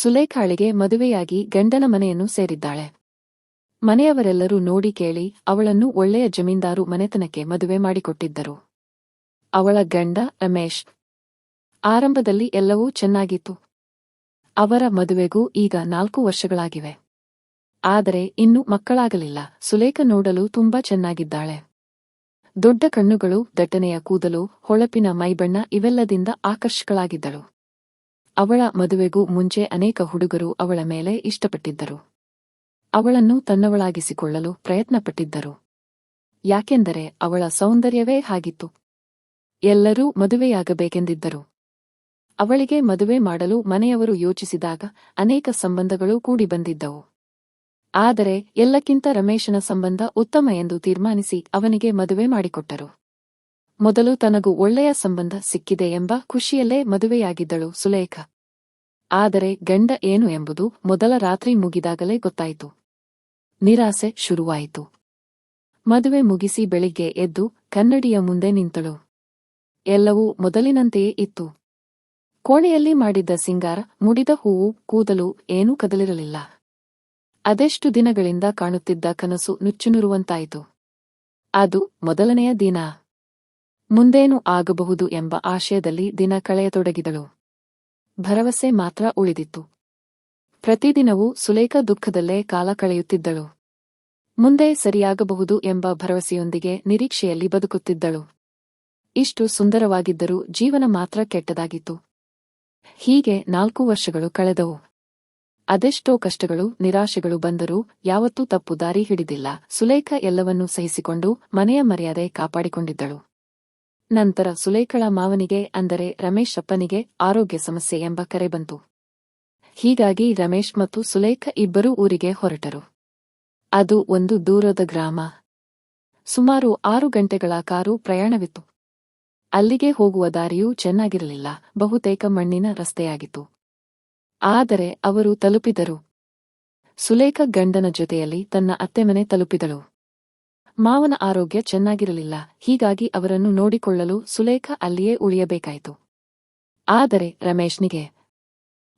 ಸುಲೇಖಾಳಿಗೆ ಮದುವೆಯಾಗಿ ಗಂಡನ ಮನೆಯನ್ನು ಸೇರಿದ್ದಾಳೆ. ಮನೆಯವರೆಲ್ಲರೂ ನೋಡಿ ಕೇಳಿ ಅವಳನ್ನು ಒಳ್ಳೆಯ ಜಮೀನ್ದಾರು ಮನೆತನಕ್ಕೆ ಮದುವೆ ಮಾಡಿಕೊಟ್ಟಿದ್ದರು. ಅವಳ ಗಂಡ ರಮೇಶ್. ಆರಂಭದಲ್ಲಿ ಎಲ್ಲವೂ ಚೆನ್ನಾಗಿತ್ತು. ಅವರ ಮದುವೆಗೂ ಈಗ ನಾಲ್ಕು ವರ್ಷಗಳಾಗಿವೆ. ಆದರೆ ಇನ್ನು ಮಕ್ಕಳಾಗಲಿಲ್ಲ. ಸುಲೇಖ ನೋಡಲು ತುಂಬಾ ಚೆನ್ನಾಗಿದ್ದಾಳೆ. ದೊಡ್ಡ ಕಣ್ಣುಗಳು, ದಟ್ಟನೆಯ ಕೂದಲು, ಹೊಳಪಿನ ಮೈಬಣ್ಣ ಇವೆಲ್ಲದಿಂದ ಆಕರ್ಷಕಳಾಗಿದ್ದಳು ಅವಳ ಮದುವೆಗೂ ಮುಂಚೆ ಅನೇಕ ಹುಡುಗರು ಅವಳ ಮೇಲೆ ಇಷ್ಟಪಟ್ಟಿದ್ದರು. ಅವಳನ್ನು ತನ್ನವಳಾಗಿಸಿಕೊಳ್ಳಲು ಪ್ರಯತ್ನಪಟ್ಟಿದ್ದರು. ಯಾಕೆಂದರೆ ಅವಳ ಸೌಂದರ್ಯವೇ ಹಾಗಿತ್ತು. ಎಲ್ಲರೂ ಮದುವೆಯಾಗಬೇಕೆಂದಿದ್ದರು. ಅವಳಿಗೆ ಮದುವೆ ಮಾಡಲು ಮನೆಯವರು ಯೋಚಿಸಿದಾಗ ಅನೇಕ ಸಂಬಂಧಗಳು ಕೂಡಿ ಬಂದಿದ್ದವು. ಆದರೆ ಎಲ್ಲಕ್ಕಿಂತ ರಮೇಶನ ಸಂಬಂಧ ಉತ್ತಮ ಎಂದು ತೀರ್ಮಾನಿಸಿ ಅವನಿಗೆ ಮದುವೆ ಮಾಡಿಕೊಟ್ಟರು. ಮೊದಲು ತನಗೂ ಒಳ್ಳೆಯ ಸಂಬಂಧ ಸಿಕ್ಕಿದೆ ಎಂಬ ಖುಷಿಯಲ್ಲೇ ಮದುವೆಯಾಗಿದ್ದಳು ಸುಲೇಖ. ಆದರೆ ಗಂಡ ಏನು ಎಂಬುದು ಮೊದಲ ರಾತ್ರಿ ಮುಗಿದಾಗಲೇ ಗೊತ್ತಾಯಿತು. ನಿರಾಸೆ ಶುರುವಾಯಿತು. ಮದುವೆ ಮುಗಿಸಿ ಬೆಳಿಗ್ಗೆ ಎದ್ದು ಕನ್ನಡಿಯ ಮುಂದೆ ನಿಂತಳು. ಎಲ್ಲವೂ ಮೊದಲಿನಂತೆಯೇ ಇತ್ತು. ಕೋಣೆಯಲ್ಲಿ ಮಾಡಿದ್ದ ಸಿಂಗಾರ, ಮುಡಿದ ಹೂವು, ಕೂದಲು ಏನೂ ಕದಲಿರಲಿಲ್ಲ. ಅದೆಷ್ಟು ದಿನಗಳಿಂದ ಕಾಣುತ್ತಿದ್ದ ಕನಸು ನುಚ್ಚುನುರುವಂತಾಯಿತು. ಅದು ಮೊದಲನೆಯ ದಿನ. ಮುಂದೇನು ಆಗಬಹುದು ಎಂಬ ಆಶಯದಲ್ಲಿ ದಿನ ಕಳೆಯತೊಡಗಿದಳು. ಭರವಸೆ ಮಾತ್ರ ಉಳಿದಿತ್ತು. ಪ್ರತಿದಿನವೂ ಸುಲೇಖ ದುಃಖದಲ್ಲೇ ಕಾಲ ಕಳೆಯುತ್ತಿದ್ದಳು. ಮುಂದೆ ಸರಿಯಾಗಬಹುದು ಎಂಬ ಭರವಸೆಯೊಂದಿಗೆ ನಿರೀಕ್ಷೆಯಲ್ಲಿ ಬದುಕುತ್ತಿದ್ದಳು. ಇಷ್ಟು ಸುಂದರವಾಗಿದ್ದರೂ ಜೀವನ ಮಾತ್ರ ಕೆಟ್ಟದಾಗಿತ್ತು. ಹೀಗೆ ನಾಲ್ಕು ವರ್ಷಗಳು ಕಳೆದವು. ಅದೆಷ್ಟೋ ಕಷ್ಟಗಳು, ನಿರಾಶೆಗಳು ಬಂದರೂ ಯಾವತ್ತೂ ತಪ್ಪು ದಾರಿ ಹಿಡಿದಿಲ್ಲ. ಸುಲೇಖ ಎಲ್ಲವನ್ನೂ ಸಹಿಸಿಕೊಂಡು ಮನೆಯ ಮರ್ಯಾದೆ ಕಾಪಾಡಿಕೊಂಡಿದ್ದಳು. ನಂತರ ಸುಲೇಖಳ ಮಾವನಿಗೆ, ಅಂದರೆ ರಮೇಶ್ ಅಪ್ಪನಿಗೆ, ಆರೋಗ್ಯ ಸಮಸ್ಯೆ ಎಂಬ ಕರೆ ಬಂತು. ಹೀಗಾಗಿ ರಮೇಶ್ ಮತ್ತು ಸುಲೇಖ ಇಬ್ಬರೂ ಊರಿಗೆ ಹೊರಟರು. ಅದು ಒಂದು ದೂರದ ಗ್ರಾಮ. ಸುಮಾರು ಆರು ಗಂಟೆಗಳ ಕಾರು ಪ್ರಯಾಣವಿತ್ತು. ಅಲ್ಲಿಗೆ ಹೋಗುವ ದಾರಿಯೂ ಚೆನ್ನಾಗಿರಲಿಲ್ಲ, ಬಹುತೇಕ ಮಣ್ಣಿನ ರಸ್ತೆಯಾಗಿತ್ತು. ಆದರೆ ಅವರು ತಲುಪಿದರು. ಸುಲೇಖ ಗಂಡನ ಜೊತೆಯಲ್ಲಿ ತನ್ನ ಅತ್ತೆಮನೆ ತಲುಪಿದಳು. ಮಾವನ ಆರೋಗ್ಯ ಚೆನ್ನಾಗಿರಲಿಲ್ಲ. ಹೀಗಾಗಿ ಅವರನ್ನು ನೋಡಿಕೊಳ್ಳಲು ಸುಲೇಖ ಅಲ್ಲಿಯೇ ಉಳಿಯಬೇಕಾಯಿತು. ಆದರೆ ರಮೇಶ್ನಿಗೆ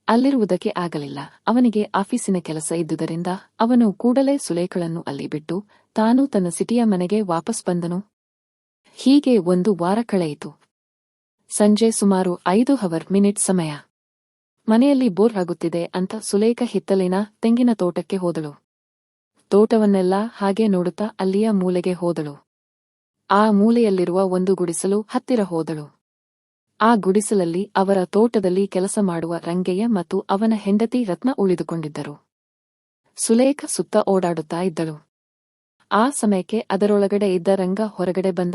ಅಲ್ಲಿರುವುದಕ್ಕೆ ಆಗಲಿಲ್ಲ. ಅವನಿಗೆ ಆಫೀಸಿನ ಕೆಲಸ ಇದ್ದುದರಿಂದ ಅವನು ಕೂಡಲೇ ಸುಲೇಖಳನ್ನು ಅಲ್ಲಿ ಬಿಟ್ಟು ತಾನು ತನ್ನ ಸಿಟಿಯ ಮನೆಗೆ ವಾಪಸ್ ಬಂದನು. ಹೀಗೆ ಒಂದು ವಾರ ಕಳೆಯಿತು. ಸಂಜೆ ಸುಮಾರು ಐದು ಹವರ್ ಮಿನಿಟ್ ಸಮಯ. ಮನೆಯಲ್ಲಿ ಬೋರ್ ಆಗುತ್ತಿದೆ ಅಂತ ಸುಲೇಖ ಹಿತ್ತಲಿನ ತೆಂಗಿನ ತೋಟಕ್ಕೆ ಹೋದಳು. ತೋಟವನ್ನೆಲ್ಲ ಹಾಗೆ ನೋಡುತ್ತಾ ಅಲ್ಲಿಯ ಮೂಲೆಗೆ ಹೋದಳು. ಆ ಮೂಲೆಯಲ್ಲಿರುವ ಒಂದು ಗುಡಿಸಲು ಹತ್ತಿರ ಹೋದಳು. ಆ ಗುಡಿಸಲಲ್ಲಿ ಅವರ ತೋಟದಲ್ಲಿ ಕೆಲಸ ಮಾಡುವ ರಂಗಯ್ಯ ಮತ್ತು ಅವನ ಹೆಂಡತಿ ರತ್ನ ಉಳಿದುಕೊಂಡಿದ್ದರು. ಸುಲೇಖ ಸುತ್ತ ಓಡಾಡುತ್ತಾ ಇದ್ದಳು. ಆ ಸಮಯಕ್ಕೆ ಅದರೊಳಗಡೆ ಇದ್ದ ರಂಗ ಹೊರಗಡೆ ಬಂದ.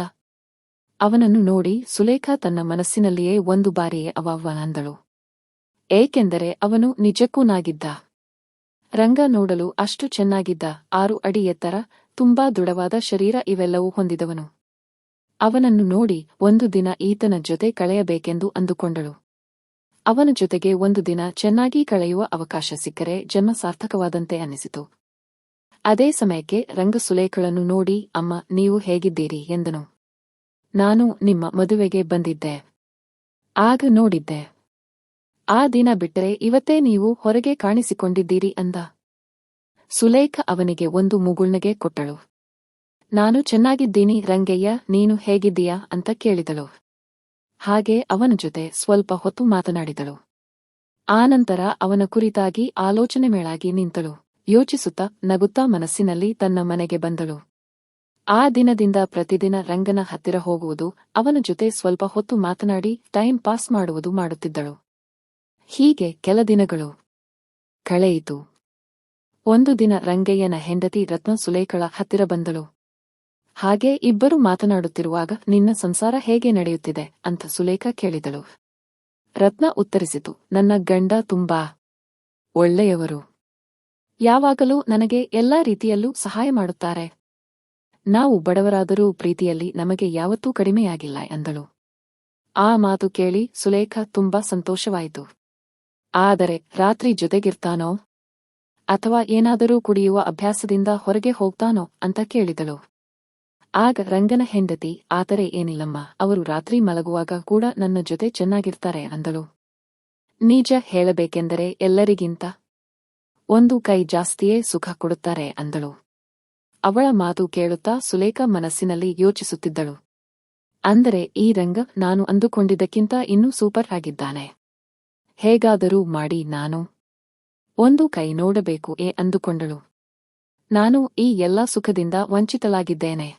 ಅವನನ್ನು ನೋಡಿ ಸುಲೇಖ ತನ್ನ ಮನಸ್ಸಿನಲ್ಲಿಯೇ ಒಂದು ಬಾರಿಯೇ ಅವವ್ವನಂದಳು ಏಕೆಂದರೆ ಅವನು ನಿಜಕ್ಕೂ ನಾಗಿದ್ದ. ರಂಗ ನೋಡಲು ಅಷ್ಟು ಚೆನ್ನಾಗಿದ್ದ ಆರು ಅಡಿ ಎತ್ತರ ತುಂಬಾ ದೃಢವಾದ ಶರೀರ ಇವೆಲ್ಲವೂ ಹೊಂದಿದವನು. ಅವನನ್ನು ನೋಡಿ ಒಂದು ದಿನ ಈತನ ಜೊತೆ ಕಳೆಯಬೇಕೆಂದು ಅಂದುಕೊಂಡಳು. ಅವನ ಜೊತೆಗೆ ಒಂದು ದಿನ ಚೆನ್ನಾಗಿ ಕಳೆಯುವ ಅವಕಾಶ ಸಿಕ್ಕರೆ ಜನ್ಮ ಸಾರ್ಥಕವಾದಂತೆ ಅನ್ನಿಸಿತು. ಅದೇ ಸಮಯಕ್ಕೆ ರಂಗ ಸುಲೇಖಳನ್ನು ನೋಡಿ, ಅಮ್ಮ, ನೀವು ಹೇಗಿದ್ದೀರಿ? ಎಂದನು. ನಾನು ನಿಮ್ಮ ಮದುವೆಗೆ ಬಂದಿದ್ದೆ. ಆಗ ನೋಡಿದ್ದೆ. ಆ ದಿನ ಬಿಟ್ಟರೆ ಇವತ್ತೇ ನೀವು ಹೊರಗೆ ಕಾಣಿಸಿಕೊಂಡಿದ್ದೀರಿ ಅಂದ. ಸುಲೇಖ ಅವನಿಗೆ ಒಂದು ಮುಗುಳ್ನಗೆ ಕೊಟ್ಟಳು. ನಾನು ಚೆನ್ನಾಗಿದ್ದೀನಿ ರಂಗಯ್ಯ, ನೀನು ಹೇಗಿದ್ದೀಯಾ ಅಂತ ಕೇಳಿದಳು. ಹಾಗೆ ಅವನ ಜೊತೆ ಸ್ವಲ್ಪ ಹೊತ್ತು ಮಾತನಾಡಿದಳು. ಆನಂತರ ಅವನ ಕುರಿತಾಗಿ ಆಲೋಚನೆ ಮೇಳಾಗಿ ನಿಂತಳು. ಯೋಚಿಸುತ್ತಾ ನಗುತ್ತಾ ಮನಸ್ಸಿನಲ್ಲಿ ತನ್ನ ಮನೆಗೆ ಬಂದಳು. ಆ ದಿನದಿಂದ ಪ್ರತಿದಿನ ರಂಗನ ಹತ್ತಿರ ಹೋಗುವುದು, ಅವನ ಜೊತೆ ಸ್ವಲ್ಪ ಹೊತ್ತು ಮಾತನಾಡಿ, ಟೈಮ್ ಪಾಸ್ ಮಾಡುವುದು ಮಾಡುತ್ತಿದ್ದಳು. ಹೀಗೆ ಕೆಲ ದಿನಗಳು. ಕಳೆಯಿತು. ಒಂದು ದಿನ ರಂಗಯ್ಯನ ಹೆಂಡತಿ ರತ್ನ ಸುಲೇಖಳ ಹತ್ತಿರ ಬಂದಳು. ಹಾಗೆ ಇಬ್ಬರು ಮಾತನಾಡುತ್ತಿರುವಾಗ, ನಿನ್ನ ಸಂಸಾರ ಹೇಗೆ ನಡೆಯುತ್ತಿದೆ? ಅಂತ ಸುಲೇಖ ಕೇಳಿದಳು. ರತ್ನ ಉತ್ತರಿಸಿತು. ನನ್ನ ಗಂಡ ತುಂಬಾ ಒಳ್ಳೆಯವರು. ಯಾವಾಗಲೂ ನನಗೆ ಎಲ್ಲಾ ರೀತಿಯಲ್ಲೂ ಸಹಾಯ ಮಾಡುತ್ತಾರೆ. ನಾವು ಬಡವರಾದರೂ ಪ್ರೀತಿಯಲ್ಲಿ ನಮಗೆ ಯಾವತ್ತೂ ಕಡಿಮೆಯಾಗಿಲ್ಲ, ಎಂದಳು. ಆ ಮಾತು ಕೇಳಿ ಸುಲೇಖ ತುಂಬಾ ಸಂತೋಷವಾಯಿತು. ಆದರೆ ರಾತ್ರಿ ಜೊತೆಗಿರ್ತಾನೋ? ಅಥವಾ ಏನಾದರೂ ಕುಡಿಯುವ ಅಭ್ಯಾಸದಿಂದ ಹೊರಗೆ ಹೋಗ್ತಾನೋ ಅಂತ ಕೇಳಿದಳು. ಆಗ ರಂಗನ ಹೆಂಡತಿ ಆದರೆ ಏನಿಲ್ಲಮ್ಮ, ಅವರು ರಾತ್ರಿ ಮಲಗುವಾಗ ಕೂಡ ನನ್ನ ಜೊತೆ ಚೆನ್ನಾಗಿರ್ತಾರೆ ಅಂದಳು. ನಿಜ ಹೇಳಬೇಕೆಂದರೆ ಎಲ್ಲರಿಗಿಂತ ಒಂದು ಕೈ ಜಾಸ್ತಿಯೇ ಸುಖ ಕೊಡುತ್ತಾರೆ ಅಂದಳು. ಅವಳ ಮಾತು ಕೇಳುತ್ತಾ ಸುಲೇಖ ಮನಸ್ಸಿನಲ್ಲಿ ಯೋಚಿಸುತ್ತಿದ್ದಳು. ಅಂದರೆ ಈ ರಂಗ ನಾನು ಅಂದುಕೊಂಡಿದ್ದಕ್ಕಿಂತ ಇನ್ನೂ ಸೂಪರ್ ಆಗಿದ್ದಾನೆ. ಹೇಗಾದರೂ ಮಾಡಿ ನಾನು. ಒಂದು ಕೈ ನೋಡಬೇಕು ಏ ಅಂದುಕೊಂಡಳು. ನಾನು ಈ ಎಲ್ಲ ಸುಖದಿಂದ ವಂಚಿತಳಾಗಿದ್ದೇನೆ.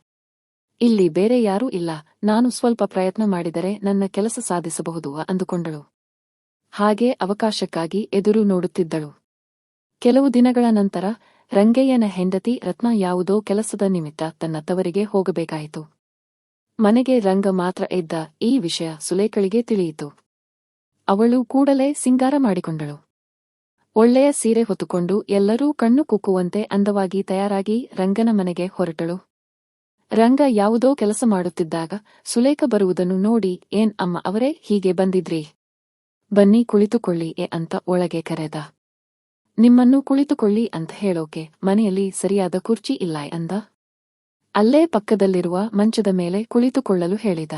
ಇಲ್ಲಿ ಬೇರೆ ಯಾರೂ ಇಲ್ಲ. ನಾನು ಸ್ವಲ್ಪ ಪ್ರಯತ್ನ ಮಾಡಿದರೆ ನನ್ನ ಕೆಲಸ ಸಾಧಿಸಬಹುದು ಅಂದುಕೊಂಡಳು. ಹಾಗೆ ಅವಕಾಶಕ್ಕಾಗಿ ಎದುರು ನೋಡುತ್ತಿದ್ದಳು. ಕೆಲವು ದಿನಗಳ ನಂತರ ರಂಗಯ್ಯನ ಹೆಂಡತಿ ರತ್ನ ಯಾವುದೋ ಕೆಲಸದ ನಿಮಿತ್ತ ತನ್ನ ತವರಿಗೆ ಹೋಗಬೇಕಾಯಿತು. ಮನೆಗೆ ರಂಗ ಮಾತ್ರ ಇದ್ದ ಈ ವಿಷಯ ಸುಲೇಖಳಿಗೆ ತಿಳಿಯಿತು. ಅವಳು ಕೂಡಲೇ ಸಿಂಗಾರ ಮಾಡಿಕೊಂಡಳು. ಒಳ್ಳೆಯ ಸೀರೆ ಹೊತ್ತುಕೊಂಡು ಎಲ್ಲರೂ ಕಣ್ಣು ಕುಕ್ಕುವಂತೆ ಅಂದವಾಗಿ ತಯಾರಾಗಿ ರಂಗನ ಮನೆಗೆ ಹೊರಟಳು. ರಂಗ ಯಾವುದೋ ಕೆಲಸ ಮಾಡುತ್ತಿದ್ದಾಗ ಸುಲೇಖ ಬರುವುದನ್ನು ನೋಡಿ, ಏನ್ ಅಮ್ಮ ಅವರೇ ಹೀಗೆ ಬಂದಿದ್ರಿ? ಬನ್ನಿ ಕುಳಿತುಕೊಳ್ಳಿ ಎ ಅಂತ ಒಳಗೆ ಕರೆದ. ನಿಮ್ಮನ್ನು ಕುಳಿತುಕೊಳ್ಳಿ ಅಂತ ಹೇಳೋಕೆ ಮನೆಯಲ್ಲಿ ಸರಿಯಾದ ಕುರ್ಚಿ ಇಲ್ಲ ಅಂದ. ಅಲ್ಲೇ ಪಕ್ಕದಲ್ಲಿರುವ ಮಂಚದ ಮೇಲೆ ಕುಳಿತುಕೊಳ್ಳಲು ಹೇಳಿದ.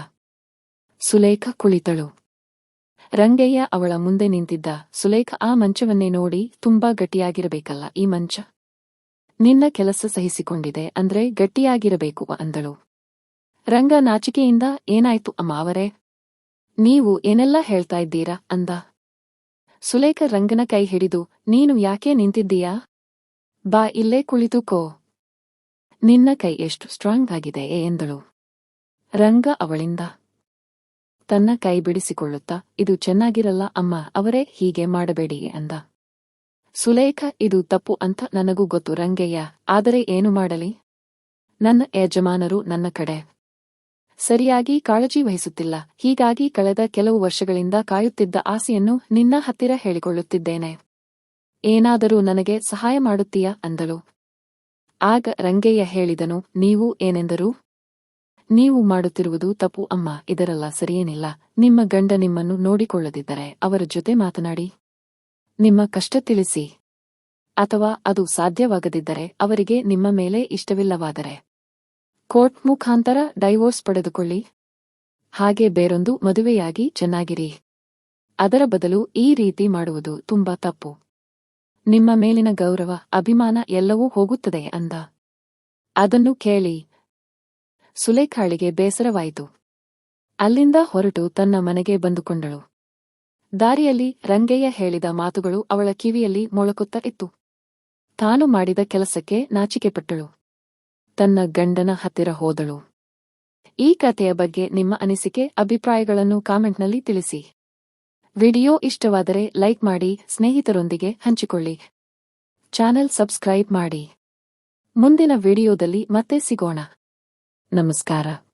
ಸುಲೇಖ ಕುಳಿತಳು. ರಂಗಯ್ಯ ಅವಳ ಮುಂದೆ ನಿಂತಿದ್ದ ಸುಲೇಖ ಆ ಮಂಚವನ್ನೇ ನೋಡಿ ತುಂಬಾ ಗಟ್ಟಿಯಾಗಿರಬೇಕಲ್ಲ ಈ ಮಂಚ? ನಿನ್ನ ಕೆಲಸ ಸಹಿಸಿಕೊಂಡಿದೆ ಅಂದ್ರೆ ಗಟ್ಟಿಯಾಗಿರಬೇಕು ಅಂದಳು. ರಂಗ ನಾಚಿಕೆಯಿಂದ ಏನಾಯ್ತು ಅಮ್ಮ ಅವರೇ? ನೀವು ಏನೆಲ್ಲ ಹೇಳ್ತಾ ಇದ್ದೀರಾ ಅಂದ. ಸುಲೇಖ ರಂಗನ ಕೈ ಹಿಡಿದು, ನೀನು ಯಾಕೆ ನಿಂತಿದ್ದೀಯಾ? ಬಾ ಇಲ್ಲೇ ಕುಳಿತುಕೋ ನಿನ್ನ ಕೈ ಎಷ್ಟು ಸ್ಟ್ರಾಂಗ್ ಆಗಿದೆ ಎಂದಳು. ರಂಗ ಅವಳಿಂದ ತನ್ನ ಕೈ ಬಿಡಿಸಿಕೊಳ್ಳುತ್ತಾ, ಇದು ಚೆನ್ನಾಗಿರಲ್ಲ, ಅಮ್ಮ, ಅವರೇ ಹೀಗೆ ಮಾಡಬೇಡಿ ಅಂದ. ಸುಲೇಖ, ಇದು ತಪ್ಪು ಅಂತ ನನಗೂ ಗೊತ್ತು, ರಂಗಯ್ಯ, ಆದರೆ ಏನು ಮಾಡಲಿ? ನನ್ನ ಯಜಮಾನರು ನನ್ನ ಕಡೆ. ಸರಿಯಾಗಿ ಕಾಳಜಿ ವಹಿಸುತ್ತಿಲ್ಲ, ಹೀಗಾಗಿ ಕಳೆದ ಕೆಲವು ವರ್ಷಗಳಿಂದ ಕಾಯುತ್ತಿದ್ದ ಆಸೆಯನ್ನು ನಿನ್ನ ಹತ್ತಿರ ಹೇಳಿಕೊಳ್ಳುತ್ತಿದ್ದೇನೆ. ಏನಾದರೂ ನನಗೆ ಸಹಾಯ ಮಾಡುತ್ತೀಯಾ? ಅಂದಳು. ಆಗ ರಂಗಯ್ಯ ಹೇಳಿದನು, ನೀವು ಏನೆಂದರು? ನೀವು ಮಾಡುತ್ತಿರುವುದು ತಪ್ಪು ಅಮ್ಮ, ಇದರಲ್ಲ ಸರಿಯೇನಿಲ್ಲ. ನಿಮ್ಮ ಗಂಡ ನಿಮ್ಮನ್ನು ನೋಡಿಕೊಳ್ಳದಿದ್ದರೆ ಅವರ ಜೊತೆ ಮಾತನಾಡಿ. ನಿಮ್ಮ ಕಷ್ಟ ತಿಳಿಸಿ. ಅಥವಾ ಅದು ಸಾಧ್ಯವಾಗದಿದ್ದರೆ ಅವರಿಗೆ ನಿಮ್ಮ ಮೇಲೆ ಇಷ್ಟವಿಲ್ಲವಾದರೆ. ಕೋರ್ಟ್ ಮುಖಾಂತರ ಡೈವೋರ್ಸ್ ಪಡೆದುಕೊಳ್ಳಿ. ಹಾಗೆ ಬೇರೊಂದು ಮದುವೆಯಾಗಿ ಚೆನ್ನಾಗಿರಿ. ಅದರ ಬದಲು ಈ ರೀತಿ ಮಾಡುವುದು ತುಂಬಾ ತಪ್ಪು. ನಿಮ್ಮ ಮೇಲಿನ ಗೌರವ, ಅಭಿಮಾನ ಎಲ್ಲವೂ ಹೋಗುತ್ತದೆ ಅಂದ. ಅದನ್ನು ಕೇಳಿ. ಸುಲೇಖಾಳಿಗೆ ಬೇಸರವಾಯಿತು. ಅಲ್ಲಿಂದ ಹೊರಟು ತನ್ನ ಮನೆಗೆ ಬಂದುಕೊಂಡಳು. ದಾರಿಯಲ್ಲಿ ರಂಗಯ್ಯ ಹೇಳಿದ ಮಾತುಗಳು ಅವಳ ಕಿವಿಯಲ್ಲಿ ಮೊಳಕುತ್ತ ಇತ್ತು. ತಾನು ಮಾಡಿದ ಕೆಲಸಕ್ಕೆ ನಾಚಿಕೆಪಟ್ಟಳು. ತನ್ನ ಗಂಡನ ಹತ್ತಿರ ಹೋದಳು. ಈ ಕಥೆಯ ಬಗ್ಗೆ ನಿಮ್ಮ ಅನಿಸಿಕೆ, ಅಭಿಪ್ರಾಯಗಳನ್ನು ಕಾಮೆಂಟ್ನಲ್ಲಿ ತಿಳಿಸಿ. ವಿಡಿಯೋ ಇಷ್ಟವಾದರೆ ಲೈಕ್ ಮಾಡಿ, ಸ್ನೇಹಿತರೊಂದಿಗೆ ಹಂಚಿಕೊಳ್ಳಿ. ಚಾನೆಲ್ ಸಬ್ಸ್ಕ್ರೈಬ್ ಮಾಡಿ. ಮುಂದಿನ ವಿಡಿಯೋದಲ್ಲಿ ಮತ್ತೆ ಸಿಗೋಣ. Namaskara.